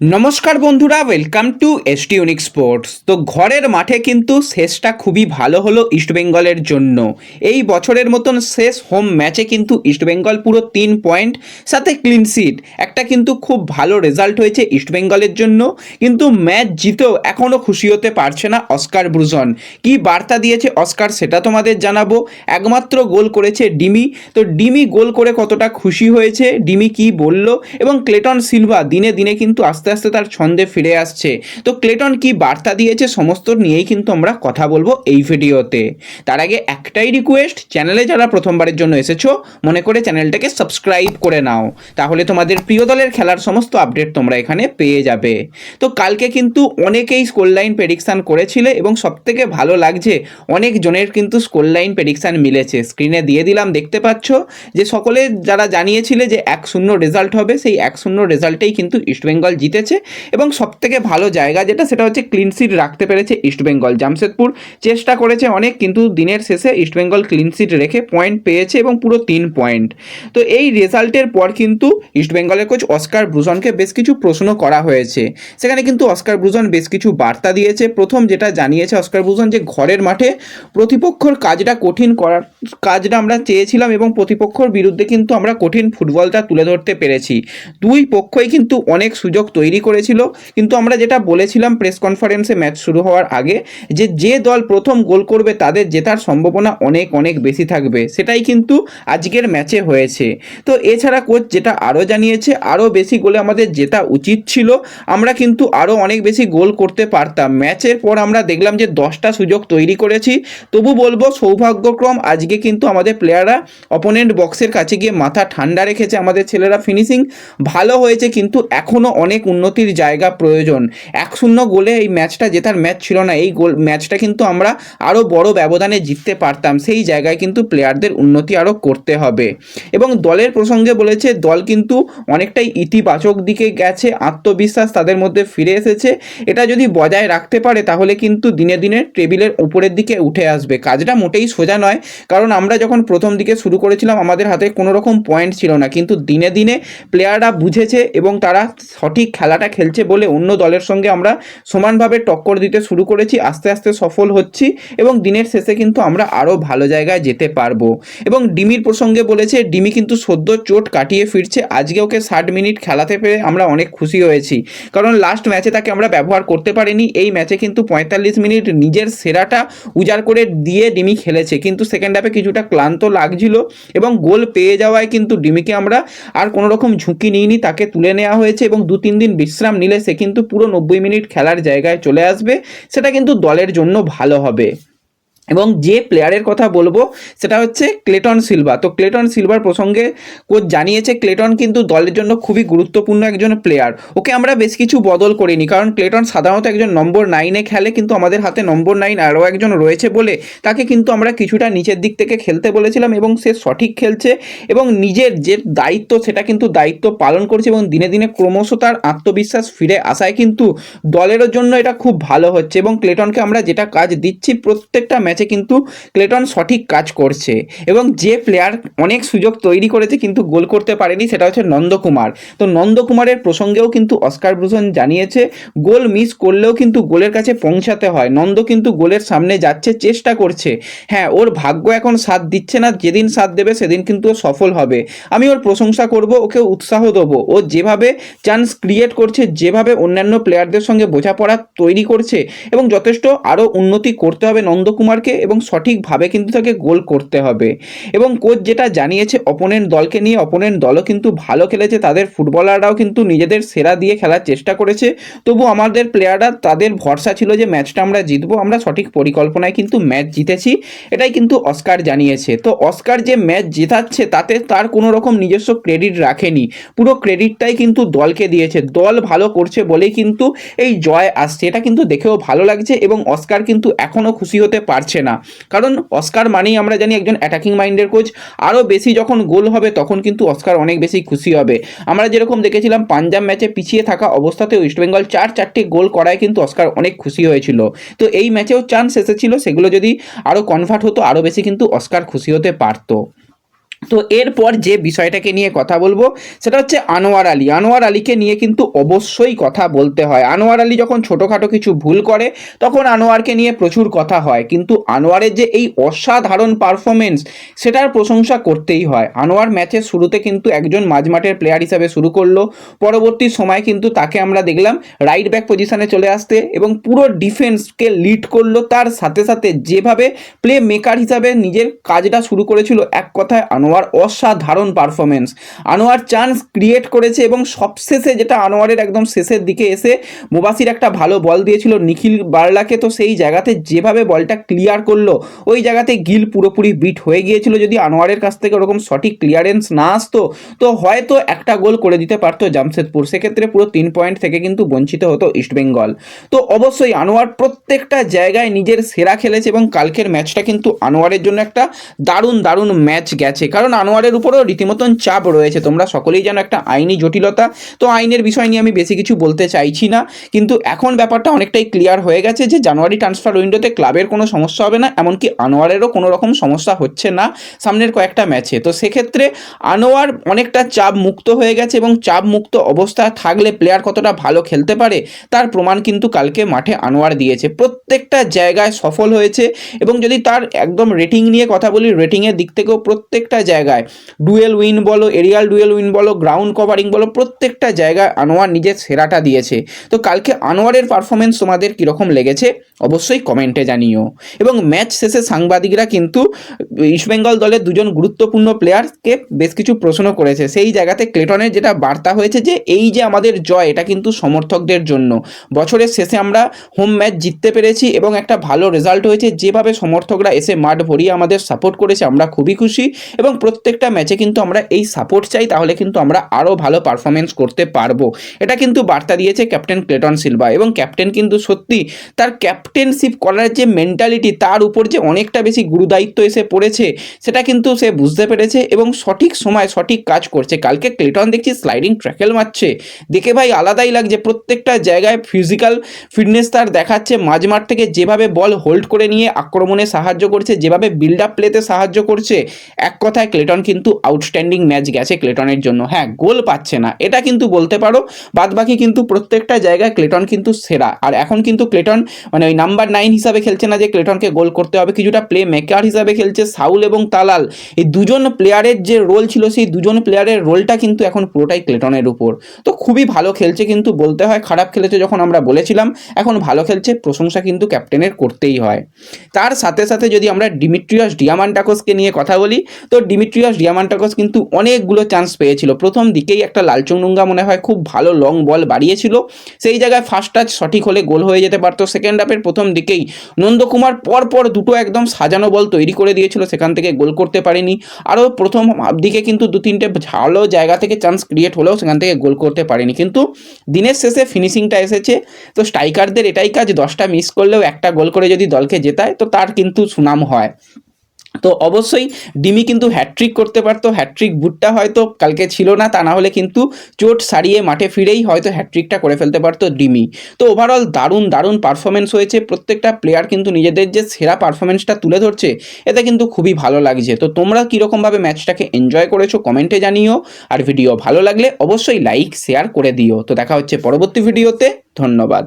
নমস্কার বন্ধুরা welcome to ST unique sports তো ঘরের মাঠে কিন্তু শেষটা খুবই ভালো হলো ইস্টবেঙ্গলের জন্য। এই বছরের মতন শেষ হোম ম্যাচে কিন্তু ইস্টবেঙ্গল পুরো তিন পয়েন্ট সাথে ক্লিন সিট একটা কিন্তু খুব ভালো রেজাল্ট হয়েছে ইস্টবেঙ্গলের জন্য। কিন্তু ম্যাচ জিতেও এখনও খুশি হতে পারছে না অস্কার ব্রুজন কি বার্তা দিয়েছে অস্কার সেটা তোমাদের জানাব। একমাত্র গোল করেছে ডিমি। তো ডিমি গোল করে কতটা খুশি হয়েছে? ডিমি কি বলল? এবং ক্লেটন সিলভা দিনে দিনে কিন্তু আস্তে আস্তে আস্তে তার ছন্দে ফিরে আসছে। তো ক্লেটন কি বার্তা দিয়েছে সমস্ত নিয়েই কিন্তু আমরা কথা বলব এই ভিডিওতে। তার আগে একটাই রিকোয়েস্ট চ্যানেলে যারা প্রথমবারের জন্য এসেছ, মনে করে চ্যানেলটাকে সাবস্ক্রাইব করে নাও। তাহলে তোমাদের প্রিয় দলের খেলার সমস্ত আপডেট তোমরা এখানে পেয়ে যাবে। তো কালকে কিন্তু অনেকেই স্কোর লাইন প্রেডিকশান করেছিলে এবং সবথেকে ভালো লাগছে, অনেক জনের কিন্তু স্কোর লাইন প্রেডিকশান মিলেছে। স্ক্রিনে দিয়ে দিলাম, দেখতে পাচ্ছ যে সকলে যারা জানিয়েছিলে যে এক শূন্য রেজাল্ট হবে, সেই এক শূন্য রেজাল্টেই কিন্তু ইস্টবেঙ্গল জিতেছে এবং সবথেকে ভালো জায়গা যেটা সেটা হচ্ছে ক্লিন সিট রাখতে পেরেছে ইস্টবেঙ্গল জামশেদপুর চেষ্টা করেছে অনেক কিন্তু দিনের শেষে ইস্টবেঙ্গল ক্লিন সিট রেখে পয়েন্ট পেয়েছে এবং পুরো তিন পয়েন্ট তো এই রেজাল্টের পর কিন্তু ইস্টবেঙ্গলের কোচ অস্কার ব্রুজনকে বেশ কিছু প্রশ্ন করা হয়েছে। সেখানে কিন্তু অস্কার ব্রুজন বেশ কিছু বার্তা দিয়েছে। প্রথম যেটা জানিয়েছে অস্কার ব্রুজন যে ঘরের মাঠে প্রতিপক্ষর কাজটা কঠিন করার, কাজটা আমরা চেয়েছিলাম এবং প্রতিপক্ষর বিরুদ্ধে কিন্তু আমরা কঠিন ফুটবলটা তুলে ধরতে পেরেছি। দুই পক্ষই কিন্তু অনেক সুযোগ তৈরি করেছিল। কিন্তু আমরা যেটা বলেছিলাম প্রেস কনফারেন্সে ম্যাচ শুরু হওয়ার আগে, যে যে দল প্রথম গোল করবে তাদের জেতার সম্ভাবনা অনেক অনেক বেশি থাকবে। সেটাই কিন্তু আজকের ম্যাচে হয়েছে। তো এছাড়া কোচ যেটা আরও জানিয়েছে, আরও বেশি গোলে আমাদের জেতা উচিত ছিল। আমরা কিন্তু আরও অনেক বেশি গোল করতে পারতাম। ম্যাচের পর আমরা দেখলাম যে দশটা সুযোগ তৈরি করেছি। তবু বলব, সৌভাগ্যক্রম, আজকে কিন্তু আমাদের প্লেয়াররা অপোনেন্ট বক্সের কাছে গিয়ে মাথা ঠান্ডা রেখেছে আমাদের ছেলেরা ফিনিশিং ভালো হয়েছে কিন্তু এখনও অনেক উন্নতির জায়গা প্রয়োজন। এক শূন্য গোলে এই ম্যাচটা জেতার ম্যাচ ছিল না। এই গোল ম্যাচটা কিন্তু আমরা আরও বড় ব্যবধানে জিততে পারতাম। সেই জায়গায় কিন্তু প্লেয়ারদের উন্নতি আরও করতে হবে। এবং দলের প্রসঙ্গে বলেছে, দল কিন্তু অনেকটাই ইতিবাচক দিকে গেছে, আত্মবিশ্বাস তাদের মধ্যে ফিরে এসেছে। এটা যদি বজায় রাখতে পারে, তাহলে কিন্তু দিনে দিনে টেবিলের উপরের দিকে উঠে আসবে। কাজটা মোটেই সোজা নয়, কারণ আমরা যখন প্রথম দিকে শুরু করেছিলাম, আমাদের হাতে কোনো রকম পয়েন্ট ছিল না। কিন্তু দিনে দিনে প্লেয়াররা বুঝেছে এবং তারা সঠিক খেলাটা খেলছে বলে অন্য দলের সঙ্গে আমরা সমানভাবে টক্কর দিতে শুরু করেছি, আস্তে আস্তে সফল হচ্ছি এবং দিনের শেষে কিন্তু আমরা আরও ভালো জায়গায় যেতে পারব। এবং ডিমির প্রসঙ্গে বলেছে, ডিমি কিন্তু সদ্য চোট কাটিয়ে ফিরছে, আজকে ওকে ষাট মিনিট খেলাতে পেরে আমরা অনেক খুশি হয়েছি। কারণ লাস্ট ম্যাচে তাকে আমরা ব্যবহার করতে পারিনি, এই ম্যাচে কিন্তু পঁয়তাল্লিশ মিনিট নিজের সেরাটা উজাড় করে দিয়ে ডিমি খেলেছে। কিন্তু সেকেন্ড হাফে কিছুটা ক্লান্ত লাগছিল এবং গোল পেয়ে যাওয়ায় কিন্তু ডিমিকে আমরা আর কোনো রকম ঝুঁকি নিইনি, তাকে তুলে নেওয়া হয়েছে এবং দু তিন দিন বিশ্রাম নিলে সে কিন্তু পুরো নব্বই মিনিট খেলার জায়গায় চলে আসবে। সেটা কিন্তু দলের জন্য ভালো হবে। এবং যে প্লেয়ারের কথা বলব, সেটা হচ্ছে ক্লেটন সিলভা। তো ক্লেটন সিলভার প্রসঙ্গে কোচ জানিয়েছে, ক্লেটন কিন্তু দলের জন্য খুবই গুরুত্বপূর্ণ একজন প্লেয়ার ওকে আমরা বেশ কিছু বদল করিনি, কারণ ক্লেটন সাধারণত একজন নম্বর নাইনে খেলে, কিন্তু আমাদের হাতে নম্বর নাইন আরও একজন রয়েছে বলে তাকে কিন্তু আমরা কিছুটা নিচের দিক থেকে খেলতে বলেছিলাম এবং সে সঠিক খেলছে এবং নিজের যে দায়িত্ব, সেটা কিন্তু দায়িত্ব পালন করছে এবং দিনে দিনে ক্রমশ তার আত্মবিশ্বাস ফিরে আসায় কিন্তু দলেরও জন্য এটা খুব ভালো হচ্ছে এবং ক্লেটনকে আমরা যেটা কাজ দিচ্ছি, প্রত্যেকটা ম্যাচে কিন্তু ক্লেটন সঠিক কাজ করছে। এবং যে প্লেয়ার অনেক সুযোগ তৈরি করেছে কিন্তু গোল করতে পারেনি সেটা হচ্ছে নন্দকুমার। তো নন্দকুমারের প্রসঙ্গেও কিন্তু অস্কার ব্রুসন জানিয়েছে, গোল মিস করলেও কিন্তু গোলের কাছে পৌঁছাতে হয়। নন্দ কিন্তু গোলের সামনে যাচ্ছে, চেষ্টা করছে। হ্যাঁ ওর ভাগ্য এখন সাথ দিচ্ছে না, যেদিন সাথ দেবে সেদিন কিন্তু ও সফল হবে। আমি ওর প্রশংসা করব, ওকে উৎসাহ দেবো। ও যেভাবে চান্স ক্রিয়েট করছে, যেভাবে অন্যান্য প্লেয়ারদের সঙ্গে বোঝাপড়া তৈরি করছে, এবং যথেষ্ট আরও উন্নতি করতে হবে নন্দকুমারকে। এবং সঠিকভাবে কিন্তু তাকে গোল করতে হবে। এবং কোচ যেটা জানিয়েছে অপোনেন্ট দলকে নিয়ে অপোনেন্ট দলও কিন্তু ভালো খেলেছে। তাদের ফুটবলাররাও কিন্তু নিজেদের সেরা দিয়ে খেলার চেষ্টা করেছে। তবু আমাদের প্লেয়াররা তাদের ভরসা ছিল যে ম্যাচটা আমরা জিতবো, আমরা সঠিক পরিকল্পনায় কিন্তু ম্যাচ জিতেছি। এটাই কিন্তু অস্কার জানিয়েছে। তো অস্কার যে ম্যাচ জেতাচ্ছে, তাতে তার কোনো রকম নিজস্ব ক্রেডিট রাখেনি। পুরো ক্রেডিটটাই কিন্তু দলকে দিয়েছে। দল ভালো করছে বলেই কিন্তু এই জয় আসছে। এটা কিন্তু দেখেও ভালো লাগছে এবং অস্কার কিন্তু এখনও খুশি হতে পারছে না। কারণ অস্কার মানেই আমরা জানি একজন অ্যাটাকিং মাইন্ডের কোচ আরও বেশি যখন গোল হবে তখন কিন্তু অস্কার অনেক বেশি খুশি হবে। আমরা যেরকম দেখেছিলাম পাঞ্জাব ম্যাচে পিছিয়ে থাকা অবস্থাতে ওয়েস্ট বেঙ্গল চার চারটে গোল করায় কিন্তু অস্কার অনেক খুশি হয়েছিল। তো এই ম্যাচেও চান্স এসেছিল, সেগুলো যদি আরও কনভার্ট হতো, আরও বেশি কিন্তু অস্কার খুশি হতে পারতো। তো এরপর যে বিষয়টাকে নিয়ে কথা বলব, সেটা হচ্ছে আনোয়ার আলী। আনোয়ার আলীকে নিয়ে কিন্তু অবশ্যই কথা বলতে হয়। আনোয়ার আলী যখন ছোটোখাটো কিছু ভুল করে, তখন আনোয়ারকে নিয়ে প্রচুর কথা হয়। কিন্তু আনোয়ারের যে এই অসাধারণ পারফরমেন্স সেটার প্রশংসা করতেই হয়। আনোয়ার ম্যাচের শুরুতে কিন্তু একজন মাঝমাঠের প্লেয়ার হিসাবে শুরু করল। পরবর্তী সময় কিন্তু তাকে আমরা দেখলাম রাইট ব্যাক পজিশনে চলে আসতে এবং পুরো ডিফেন্সকে লিড করল। তার সাথে সাথে যেভাবে প্লে মেকার হিসাবে নিজের কাজটা শুরু করেছিল, এক কথায় আনোয়ার অসাধারণ পারফরমেন্স আনোয়ার চান্স ক্রিয়েট করেছে এবং সবশেষে যেটা আনোয়ারের একদম শেষের দিকে এসে মোবাসির একটা ভালো বল দিয়েছিল নিখিল বার্লাকে, তো সেই জায়গাতে যেভাবে বলটা ক্লিয়ার করল, ওই জায়গাতে গিল পুরোপুরি বিট হয়ে গিয়েছিল। যদি আনোয়ারের কাছ থেকে ওরকম সঠিক ক্লিয়ারেন্স না আসতো, তো হয়তো একটা গোল করে দিতে পারতো জামশেদপুর। সেক্ষেত্রে পুরো তিন পয়েন্ট থেকে কিন্তু বঞ্চিত হতো ইস্টবেঙ্গল তো অবশ্যই আনোয়ার প্রত্যেকটা জায়গায় নিজের সেরা খেলেছে এবং কালকের ম্যাচটা কিন্তু আনোয়ারের জন্য একটা দারুণ দারুণ ম্যাচ গেছে। কারণ আনোয়ারের উপরেও রীতিমতন চাপ রয়েছে। তোমরা সকলেই জানো একটা আইনি জটিলতা। তো আইনের বিষয় নিয়ে আমি বেশি কিছু বলতে চাইছি না। কিন্তু এখন ব্যাপারটা অনেকটাই ক্লিয়ার হয়ে গেছে যে জানুয়ারি ট্রান্সফার উইন্ডোতে ক্লাবের কোনো সমস্যা হবে না, এমনকি আনোয়ারেরও কোনো রকম সমস্যা হচ্ছে না সামনের কয়েকটা ম্যাচে তো সেক্ষেত্রে আনোয়ার অনেকটা চাপ মুক্ত হয়ে গেছে এবং চাপ মুক্ত অবস্থায় থাকলে প্লেয়ার কতটা ভালো খেলতে পারে, তার প্রমাণ কিন্তু কালকে মাঠে আনোয়ার দিয়েছে। প্রত্যেকটা জায়গায় সফল হয়েছে এবং যদি তার একদম রেটিং নিয়ে কথা বলি রেটিংয়ের দিক থেকেও প্রত্যেকটা জায়গায় ডুয়েল উইন বলো, এরিয়াল ডুয়েল উইন বলো, গ্রাউন্ড কভারিং বলো, প্রত্যেকটা জায়গায় আনোয়ার নিজের সেরাটা দিয়েছে। তো কালকে আনোয়ারের পারফরমেন্স তোমাদের কীরকম লেগেছে অবশ্যই কমেন্টে জানিও। এবং ম্যাচ শেষে সাংবাদিকরা কিন্তু ইস্টবেঙ্গল দলের দুজন গুরুত্বপূর্ণ প্লেয়ারকে বেশ কিছু প্রশ্ন করেছে। সেই জায়গাতে ক্লেটনের যেটা বার্তা হয়েছে যে, এই যে আমাদের জয়, এটা কিন্তু সমর্থকদের জন্য। বছরের শেষে আমরা হোম ম্যাচ জিততে পেরেছি এবং একটা ভালো রেজাল্ট হয়েছে। যেভাবে সমর্থকরা এসে মাঠ ভরিয়ে আমাদের সাপোর্ট করেছে, আমরা খুবই খুশি। এবং প্রত্যেকটা ম্যাচে কিন্তু আমরা এই সাপোর্ট চাই, তাহলে কিন্তু আমরা আরও ভালো পারফরমেন্স করতে পারব। এটা কিন্তু বার্তা দিয়েছে ক্যাপ্টেন ক্লেটন সিলভা এবং ক্যাপ্টেন কিন্তু সত্যি তার ক্যাপ্টেনশিপ করার যে মেন্টালিটি তার উপর যে অনেকটা বেশি গুরুদায়িত্ব এসে পড়েছে, সেটা কিন্তু সে বুঝতে পেরেছে এবং সঠিক সময় সঠিক কাজ করছে। কালকে ক্লেটন দেখছি স্লাইডিং ট্র্যাকেল মারছে। দেখে ভাই আলাদাই লাগছে, প্রত্যেকটা জায়গায় ফিজিক্যাল ফিটনেস তার দেখাচ্ছে, মাঝমাঠ থেকে যেভাবে বল হোল্ড করে নিয়ে আক্রমণে সাহায্য করছে, যেভাবে বিল্ড আপ প্লেতে সাহায্য করছে, এক কথায় ক্লেটন কিন্তু আউটস্ট্যান্ডিং ম্যাচ গেছে ক্লেটনের জন্য। হ্যাঁ গোল পাচ্ছে না। এটা কিন্তু বলতে পারো, বাদবাকি কিন্তু প্রত্যেকটা জায়গায় ক্লেটন কিন্তু সেরা। আর এখন কিন্তু ক্লেটন মানে ওই নাম্বার নাইন হিসাবে খেলছে না যে ক্লেটনকে গোল করতে হবে, কিছুটা প্লে মেকার হিসাবে খেলছে সাউল এবং তালাল। এই দুজন প্লেয়ারের যে রোল ছিল, সেই দুজন প্লেয়ারের রোলটা কিন্তু এখন পুরোটাই ক্লেটনের উপর। তো খুবই ভালো খেলছে কিন্তু, বলতে হয় খারাপ খেলেছে যখন আমরা বলেছিলাম, এখন ভালো খেলছে, প্রশংসা কিন্তু ক্যাপ্টেনের করতেই হয়। তার সাথে সাথে যদি আমরা ডিমিট্রিয়াস ডিয়ামান্টাকোসকে নিয়ে কথা বলি, তো ডিমিট্রিয়াস ডিয়ামান্টাকোস কিন্তু অনেকগুলো চান্স পেয়েছিল। প্রথম দিকেই একটা লালচুংডুঙ্গা মনে হয় খুব ভালো লং বল বাড়িয়েছিল। সেই জায়গায় ফার্স্ট টাচ সঠিক হলে গোল হয়ে যেতে পারতো। সেকেন্ড হাফের প্রথম দিকেই নন্দকুমার পর পর দুটো একদম সাজানো বল তৈরি করে দিয়েছিল। সেখান থেকে গোল করতে পারেনি। আরও প্রথম দিকে কিন্তু দু তিনটে ভালো জায়গা থেকে চান্স ক্রিয়েট হলেও সেখান থেকে গোল করতে পারেনি। কিন্তু দিনের শেষে ফিনিশিংটা এসেছে। তো স্ট্রাইকারদের এটাই কাজ। দশটা মিস করলেও একটা গোল করে যদি দলকে জেতায়, তো তার কিন্তু সুনাম হয়। তো অবশ্যই ডিমি কিন্তু হ্যাট্রিক করতে পারতো হ্যাট্রিক বুটটা হয়তো কালকে ছিল না, তা না হলে কিন্তু চোট সারিয়ে মাঠে ফিরেই হয়তো হ্যাট্রিকটা করে ফেলতে পারতো ডিমি। তো ওভারঅল দারুণ দারুণ পারফরমেন্স হয়েছে, প্রত্যেকটা প্লেয়ার কিন্তু নিজেদের যে সেরা পারফরমেন্সটা তুলে ধরছে, এতে কিন্তু খুবই ভালো লাগছে। তো তোমরা কীরকমভাবে ম্যাচটাকে এনজয় করেছ কমেন্টে জানিও, আর ভিডিও ভালো লাগলে অবশ্যই লাইক শেয়ার করে দিও। তো দেখা হচ্ছে পরবর্তী ভিডিওতে ধন্যবাদ।